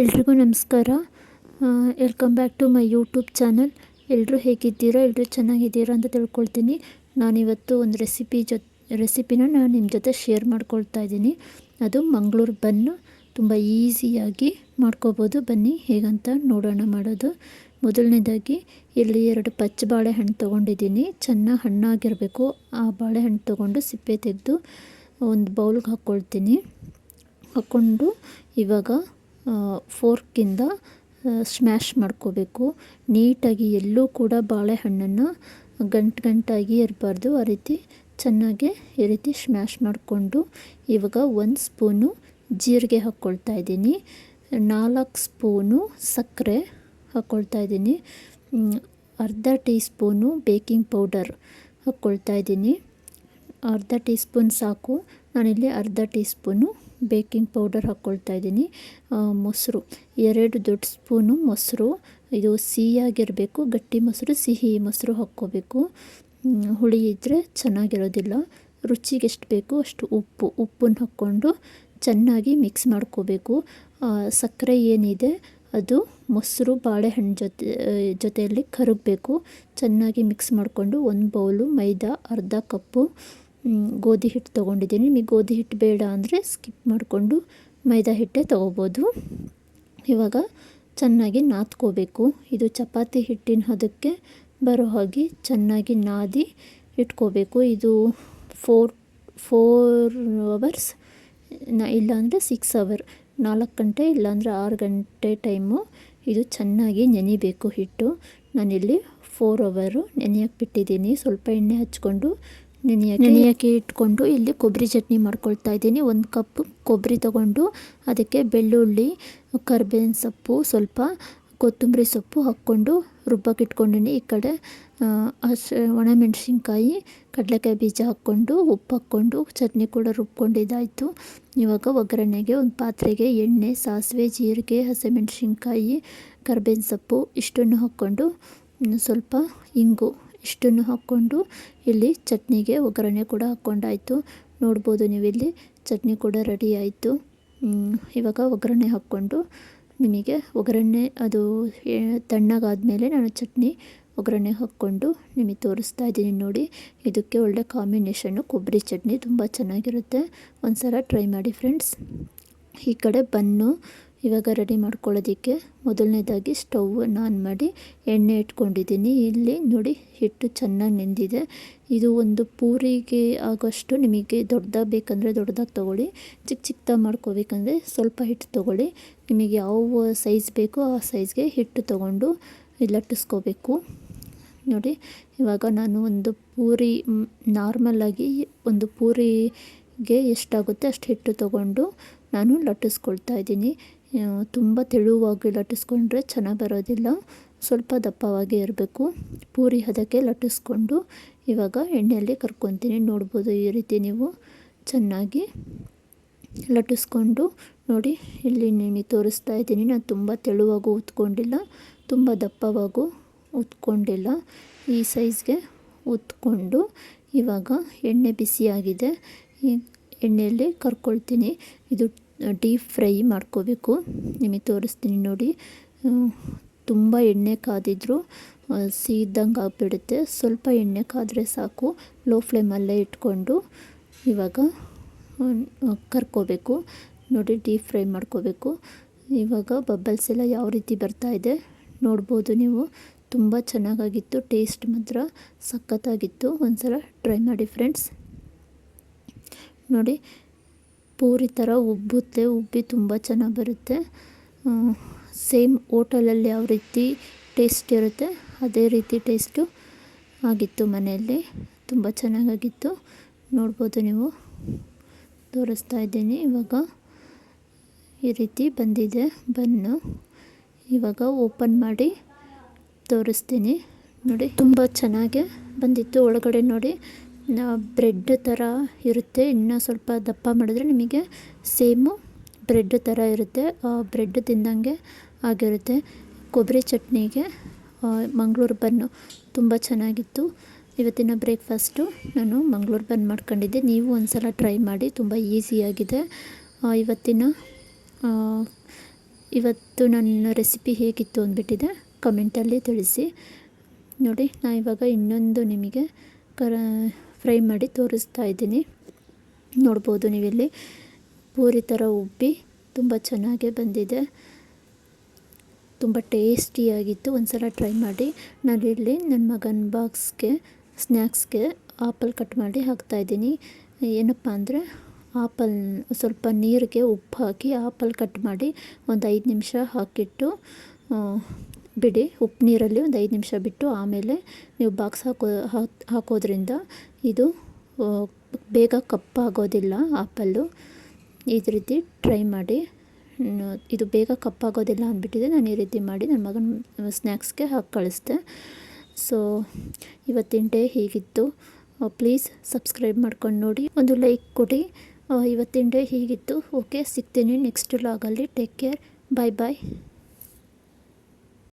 ಎಲ್ರಿಗೂ ನಮಸ್ಕಾರ. Welcome back to my YouTube channel ಎಲ್ಲರೂ ಹೇಗಿದ್ದೀರಾ? ಎಲ್ಲರೂ ಚೆನ್ನಾಗಿದ್ದೀರಾ ಅಂತ ತಿಳ್ಕೊಳ್ತೀನಿ. ನಾನಿವತ್ತು ಒಂದು ರೆಸಿಪಿ ಜೊ ರೆಸಿಪಿನ ನಾನು ನಿಮ್ಮ ಜೊತೆ ಶೇರ್ ಮಾಡ್ಕೊಳ್ತಾ ಇದ್ದೀನಿ. ಅದು ಮಂಗಳೂರು ಬನ್ನು ತುಂಬ ಈಸಿಯಾಗಿ ಮಾಡ್ಕೋಬೋದು ಬನ್ನಿ. ಹೇಗಂತ ನೋಡೋಣ ಮಾಡೋದು. ಮೊದಲನೇದಾಗಿ ಇಲ್ಲಿ ಎರಡು ಪಚ್ಚ ಬಾಳೆಹಣ್ಣು ತೊಗೊಂಡಿದ್ದೀನಿ. ಚೆನ್ನಾಗಿ ಹಣ್ಣಾಗಿರಬೇಕು. ಆ ಬಾಳೆಹಣ್ಣು ತೊಗೊಂಡು ಸಿಪ್ಪೆ ತೆಗೆದು ಒಂದು ಬೌಲ್ಗೆ ಹಾಕ್ಕೊಳ್ತೀನಿ ಹಾಕ್ಕೊಂಡು ಇವಾಗ ಫೋರ್ಕಿಂದ ಸ್ಮ್ಯಾಶ್ ಮಾಡ್ಕೋಬೇಕು. ನೀಟಾಗಿ ಎಲ್ಲೂ ಕೂಡ ಬಾಳೆಹಣ್ಣನ್ನು ಗಂಟು ಗಂಟಾಗಿ ಇರಬಾರ್ದು ಆ ರೀತಿ ಚೆನ್ನಾಗಿ ಈ ರೀತಿ ಸ್ಮ್ಯಾಶ್ ಮಾಡಿಕೊಂಡು ಇವಾಗ ಒಂದು ಸ್ಪೂನು ಜೀರಿಗೆ ಹಾಕ್ಕೊಳ್ತಾ ಇದ್ದೀನಿ. ನಾಲ್ಕು ಸ್ಪೂನು ಸಕ್ಕರೆ ಹಾಕ್ಕೊಳ್ತಾ ಇದ್ದೀನಿ. ಅರ್ಧ ಟೀ ಸ್ಪೂನು ಬೇಕಿಂಗ್ ಪೌಡರ್ ಹಾಕ್ಕೊಳ್ತಾ ಇದ್ದೀನಿ. ಅರ್ಧ ಟೀ ಸ್ಪೂನ್ ಸಾಕು. ನಾನಿಲ್ಲಿ ಅರ್ಧ ಟೀ ಸ್ಪೂನು ಬೇಕಿಂಗ್ ಪೌಡರ್ ಹಾಕ್ಕೊಳ್ತಾ ಇದ್ದೀನಿ. ಮೊಸರು. ಎರಡು ದೊಡ್ಡ ಸ್ಪೂನು ಮೊಸರು. ಇದು ಸಿಹಿಯಾಗಿರಬೇಕು, ಗಟ್ಟಿ ಮೊಸರು, ಸಿಹಿ ಮೊಸರು ಹಾಕ್ಕೋಬೇಕು. ಹುಳಿ ಇದ್ದರೆ ಚೆನ್ನಾಗಿರೋದಿಲ್ಲ. ರುಚಿಗೆ ಎಷ್ಟು ಬೇಕು ಅಷ್ಟು ಉಪ್ಪು. ಉಪ್ಪನ್ನು ಹಾಕ್ಕೊಂಡು ಚೆನ್ನಾಗಿ ಮಿಕ್ಸ್ ಮಾಡ್ಕೋಬೇಕು. ಸಕ್ಕರೆ ಏನಿದೆ ಅದು ಮೊಸರು ಬಾಳೆಹಣ್ಣು ಜೊತೆ, ಜೊತೆಯಲ್ಲಿ ಕರಗಬೇಕು ಚೆನ್ನಾಗಿ ಮಿಕ್ಸ್ ಮಾಡಿಕೊಂಡು ಒಂದು ಬೌಲು ಮೈದಾ, ಅರ್ಧ ಕಪ್ಪು ಗೋಧಿ ಹಿಟ್ಟು ತೊಗೊಂಡಿದ್ದೀನಿ. ನಿಮಗೆ ಗೋಧಿ ಹಿಟ್ಟು ಬೇಡ ಅಂದರೆ ಸ್ಕಿಪ್ ಮಾಡಿಕೊಂಡು ಮೈದಾ ಹಿಟ್ಟೇ ತೊಗೋಬೋದು. ಇವಾಗ ಚೆನ್ನಾಗಿ ನಾದ್ಕೋಬೇಕು. ಇದು ಚಪಾತಿ ಹಿಟ್ಟಿನ ಹದಕ್ಕೆ ಬರೋ ಹಾಗೆ ಚೆನ್ನಾಗಿ ನಾದಿ ಇಟ್ಕೋಬೇಕು. ಇದು ಫೋರ್ ಫೋರ್ ಅವರ್ಸ್ ಇಲ್ಲಾಂದರೆ ಸಿಕ್ಸ್ ಅವರ್ ನಾಲ್ಕು ಗಂಟೆ ಇಲ್ಲಾಂದರೆ ಆರು ಗಂಟೆ ಟೈಮು ಇದು ಚೆನ್ನಾಗಿ ನೆನಿಬೇಕು ಹಿಟ್ಟು. ನಾನಿಲ್ಲಿ ಫೋರ್ ಅವರು ನೆನೆಯಕ್ಕೆ ಬಿಟ್ಟಿದ್ದೀನಿ. ಸ್ವಲ್ಪ ಎಣ್ಣೆ ಹಚ್ಕೊಂಡು ನೆನೆಯೋಕ್ಕೆ ಇಟ್ಕೊಂಡು ಇಲ್ಲಿ ಕೊಬ್ಬರಿ ಚಟ್ನಿ ಮಾಡ್ಕೊಳ್ತಾ ಇದ್ದೀನಿ. ಒಂದು ಕಪ್ ಕೊಬ್ಬರಿ ತಗೊಂಡು ಅದಕ್ಕೆ ಬೆಳ್ಳುಳ್ಳಿ, ಕರ್ಬೇವಿನ ಸೊಪ್ಪು, ಸ್ವಲ್ಪ ಕೊತ್ತಂಬರಿ ಸೊಪ್ಪು ಹಾಕ್ಕೊಂಡು ರುಬ್ಬಕ್ಕೆ ಇಟ್ಕೊಂಡಿನಿ. ಈ ಕಡೆ ಹಸಿ, ಒಣಮೆಣ್ಸಿನ್ಕಾಯಿ, ಕಡಲೆಕಾಯಿ ಬೀಜ ಹಾಕ್ಕೊಂಡು ಉಪ್ಪು ಹಾಕ್ಕೊಂಡು ಚಟ್ನಿ ಕೂಡ ರುಬ್ಕೊಂಡಿದ್ದಾಯಿತು. ಇವಾಗ ಒಗ್ಗರಣೆಗೆ ಒಂದು ಪಾತ್ರೆಗೆ ಎಣ್ಣೆ, ಸಾಸಿವೆ, ಜೀರಿಗೆ, ಹಸಿಮೆಣಸಿನ್ಕಾಯಿ, ಕರ್ಬೇವಿನ ಸೊಪ್ಪು ಇಷ್ಟನ್ನು ಹಾಕ್ಕೊಂಡು ಸ್ವಲ್ಪ ಇಂಗು ಇಷ್ಟನ್ನು ಹಾಕ್ಕೊಂಡು ಇಲ್ಲಿ ಚಟ್ನಿಗೆ ಒಗ್ಗರಣೆ ಕೂಡ ಹಾಕ್ಕೊಂಡಾಯಿತು. ನೋಡ್ಬೋದು ನೀವಿಲ್ಲಿ ಚಟ್ನಿ ಕೂಡ ರೆಡಿ ಆಯಿತು. ಇವಾಗ ಒಗ್ಗರಣೆ ಹಾಕ್ಕೊಂಡು ನಿಮಗೆ ಒಗ್ಗರಣೆ, ಅದು ತಣ್ಣಗಾದಮೇಲೆ ನಾನು ಚಟ್ನಿ ಒಗ್ಗರಣೆ ಹಾಕ್ಕೊಂಡು ನಿಮಗೆ ತೋರಿಸ್ತಾ ಇದ್ದೀನಿ ನೋಡಿ. ಇದಕ್ಕೆ ಒಳ್ಳೆ ಕಾಂಬಿನೇಷನ್ನು ಕೊಬ್ಬರಿ ಚಟ್ನಿ ತುಂಬ ಚೆನ್ನಾಗಿರುತ್ತೆ. ಒಂದು ಸಲ ಟ್ರೈ ಮಾಡಿ ಫ್ರೆಂಡ್ಸ್ ಈ ಕಡೆ ಬನ್ನು ಇವಾಗ ರೆಡಿ ಮಾಡ್ಕೊಳ್ಳೋದಕ್ಕೆ ಮೊದಲನೇದಾಗಿ ಸ್ಟವ್ ಆನ್ ಮಾಡಿ ಎಣ್ಣೆ ಇಟ್ಕೊಂಡಿದ್ದೀನಿ. ಇಲ್ಲಿ ನೋಡಿ ಹಿಟ್ಟು ಚೆನ್ನಾಗಿ ನೆಂದಿದೆ. ಇದು ಒಂದು ಪೂರಿಗೆ ಆಗೋಷ್ಟು ನಿಮಗೆ ದೊಡ್ಡದಾಗಿ ಬೇಕಂದರೆ ದೊಡ್ಡದಾಗಿ ತೊಗೊಳ್ಳಿ ಚಿಕ್ಕ ಚಿಕ್ಕದಾಗಿ ಮಾಡ್ಕೋಬೇಕಂದ್ರೆ ಸ್ವಲ್ಪ ಹಿಟ್ಟು ತೊಗೊಳ್ಳಿ. ನಿಮಗೆ ಯಾವ ಸೈಜ್ ಬೇಕೋ ಆ ಸೈಜ್ಗೆ ಹಿಟ್ಟು ತೊಗೊಂಡು ಲಟ್ಟಿಸ್ಕೋಬೇಕು ನೋಡಿ, ಇವಾಗ ನಾನು ಒಂದು ಪೂರಿ ನಾರ್ಮಲ್ಲಾಗಿ ಒಂದು ಪೂರಿಗೆ ಎಷ್ಟಾಗುತ್ತೆ ಅಷ್ಟು ಹಿಟ್ಟು ತೊಗೊಂಡು ನಾನು ಲಟ್ಟಿಸ್ಕೊಳ್ತಾ ಇದ್ದೀನಿ. ತುಂಬ ತೆಳುವಾಗಿ ಲಟ್ಟಿಸ್ಕೊಂಡ್ರೆ ಚೆನ್ನಾಗಿ ಬರೋದಿಲ್ಲ. ಸ್ವಲ್ಪ ದಪ್ಪವಾಗಿ ಇರಬೇಕು. ಪೂರಿ ಹದಕ್ಕೆ ಲಟ್ಟಿಸ್ಕೊಂಡು ಇವಾಗ ಎಣ್ಣೆಯಲ್ಲಿ ಕರ್ಕೊತೀನಿ. ನೋಡ್ಬೋದು ಈ ರೀತಿ ನೀವು ಚೆನ್ನಾಗಿ ಲಟ್ಟಿಸ್ಕೊಂಡು ನೋಡಿ, ಇಲ್ಲಿ ನಿಮಗೆ ತೋರಿಸ್ತಾ ಇದ್ದೀನಿ. ನಾನು ತುಂಬ ತೆಳುವಾಗೂ ಉತ್ಕೊಂಡಿಲ್ಲ, ತುಂಬ ದಪ್ಪವಾಗೂ ಉತ್ಕೊಂಡಿಲ್ಲ. ಈ ಸೈಜ್ಗೆ ಉತ್ಕೊಂಡು ಇವಾಗ ಎಣ್ಣೆ ಬಿಸಿಯಾಗಿದೆ. ಈ ಎಣ್ಣೆಯಲ್ಲಿ ಕರ್ಕೊಳ್ತೀನಿ. ಇದು ಡೀಪ್ ಫ್ರೈ ಮಾಡ್ಕೋಬೇಕು. ನಿಮಗೆ ತೋರಿಸ್ತೀನಿ ನೋಡಿ. ತುಂಬ ಎಣ್ಣೆ ಕಾದಿದ್ರು ಸೀದಂಗೆ ಆಗಿಬಿಡುತ್ತೆ. ಸ್ವಲ್ಪ ಎಣ್ಣೆ ಕಾದರೆ ಸಾಕು. ಲೋ ಫ್ಲೇಮಲ್ಲೇ ಇಟ್ಕೊಂಡು ಇವಾಗ ಕರ್ಕೋಬೇಕು. ನೋಡಿ, ಡೀಪ್ ಫ್ರೈ ಮಾಡ್ಕೋಬೇಕು. ಇವಾಗ ಬಬ್ಬಲ್ಸ್ ಎಲ್ಲ ಯಾವ ರೀತಿ ಬರ್ತಾ ಇದೆ ನೋಡ್ಬೋದು ನೀವು. ತುಂಬ ಚೆನ್ನಾಗಾಗಿತ್ತು, ಟೇಸ್ಟ್ ಮಾತ್ರ ಸಖತ್ತಾಗಿತ್ತು. ಒಂದು ಸಲ ಟ್ರೈ ಮಾಡಿ ಫ್ರೆಂಡ್ಸ್. ನೋಡಿ, ಪೂರಿ ಥರ ಉಬ್ಬುತ್ತೆ, ಉಬ್ಬಿ ತುಂಬ ಚೆನ್ನಾಗಿ ಬರುತ್ತೆ. ಸೇಮ್ ಹೋಟೆಲಲ್ಲಿ ಯಾವ ರೀತಿ ಟೇಸ್ಟ್ ಇರುತ್ತೆ, ಅದೇ ರೀತಿ ಟೇಸ್ಟು ಆಗಿತ್ತು ಮನೆಯಲ್ಲಿ. ತುಂಬ ಚೆನ್ನಾಗಾಗಿತ್ತು. ನೋಡ್ಬೋದು ನೀವು. ತೋರಿಸ್ತಾ ಇದ್ದೀನಿ. ಇವಾಗ ಈ ರೀತಿ ಬಂದಿದೆ. ಬನ್ನು. ಇವಾಗ ಓಪನ್ ಮಾಡಿ ತೋರಿಸ್ತೀನಿ. ನೋಡಿ, ತುಂಬ ಚೆನ್ನಾಗೆ ಬಂದಿತ್ತು. ಒಳಗಡೆ ನೋಡಿ ಬ್ರೆಡ್ ಥರ ಇರುತ್ತೆ. ಇನ್ನೂ ಸ್ವಲ್ಪ ದಪ್ಪ ಮಾಡಿದ್ರೆ ನಿಮಗೆ ಸೇಮು ಬ್ರೆಡ್ ಥರ ಇರುತ್ತೆ. ಬ್ರೆಡ್ ತಿಂದಂಗೆ ಆಗಿರುತ್ತೆ. ಕೊಬ್ಬರಿ ಚಟ್ನಿಗೆ ಮಂಗಳೂರು ಬನ್ನು ತುಂಬ ಚೆನ್ನಾಗಿತ್ತು. ಇವತ್ತಿನ ಬ್ರೇಕ್ಫಾಸ್ಟು ನಾನು ಮಂಗಳೂರು ಬನ್ ಮಾಡ್ಕೊಂಡಿದ್ದೆ. ನೀವು ಒಂದು ಸಲ ಟ್ರೈ ಮಾಡಿ, ತುಂಬ ಈಸಿಯಾಗಿದೆ ಇವತ್ತಿನ ಇವತ್ತು ನನ್ನ ರೆಸಿಪಿ ಹೇಗಿತ್ತು ಅಂದ್ಬಿಟ್ಟಿದೆ ಕಮೆಂಟಲ್ಲಿ ತಿಳಿಸಿ. ನೋಡಿ ನಾನು ಇವಾಗ ಇನ್ನೊಂದು ನಿಮಗೆ ಕರ ಫ್ರೈ ಮಾಡಿ ತೋರಿಸ್ತಾ ಇದ್ದೀನಿ. ನೋಡ್ಬೋದು ನೀವಿಲ್ಲಿ ಪೂರಿ ಥರ ಉಬ್ಬಿ ತುಂಬ ಚೆನ್ನಾಗೇ ಬಂದಿದೆ. ತುಂಬ ಟೇಸ್ಟಿಯಾಗಿತ್ತು ಒಂದು ಸಲ ಟ್ರೈ ಮಾಡಿ. ನಾನಿಲ್ಲಿ ನನ್ನ ಮಗನ ಬಾಕ್ಸ್ಗೆ ಸ್ನ್ಯಾಕ್ಸ್ಗೆ ಆಪಲ್ ಕಟ್ ಮಾಡಿ ಹಾಕ್ತಾಯಿದ್ದೀನಿ ಏನಪ್ಪ ಅಂದರೆ ಆಪಲ್, ಸ್ವಲ್ಪ ನೀರಿಗೆ ಉಪ್ಪು ಹಾಕಿ ಆಪಲ್ ಕಟ್ ಮಾಡಿ ಒಂದು ಐದು ನಿಮಿಷ ಹಾಕಿಟ್ಟು ಬಿಡಿ, ಉಪ್ಪು ನೀರಲ್ಲಿ ಒಂದು ಐದು ನಿಮಿಷ ಬಿಟ್ಟು ಆಮೇಲೆ ನೀವು ಬಾಕ್ಸ್ ಹಾಕೋ ಹಾಕೋದ್ರಿಂದ ಇದು ಬೇಗ ಕಪ್ಪಾಗೋದಿಲ್ಲ ಆಪಲ್ಲು. ಇದು ರೀತಿ ಟ್ರೈ ಮಾಡಿ. ಇದು ಬೇಗ ಕಪ್ಪಾಗೋದಿಲ್ಲ ಅಂದ್ಬಿಟ್ಟಿದೆ. ನಾನು ಈ ರೀತಿ ಮಾಡಿ ನನ್ನ ಮಗನ ಸ್ನ್ಯಾಕ್ಸ್ಗೆ ಹಾಕಿ ಕಳಿಸ್ದೆ. ಸೊ ಇವತ್ತಿನ ಡೇ ಹೀಗಿತ್ತು. ಪ್ಲೀಸ್ ಸಬ್ಸ್ಕ್ರೈಬ್ ಮಾಡ್ಕೊಂಡು ನೋಡಿ. ಒಂದು ಲೈಕ್ ಕೊಡಿ. ಇವತ್ತಿನ ಡೇ ಹೀಗಿತ್ತು. ಓಕೆ ಸಿಗ್ತೀನಿ ನೆಕ್ಸ್ಟ್ ಲಾಗಲ್ಲಿ ಟೇಕ್ ಕೇರ್ ಬಾಯ್ ಬಾಯ್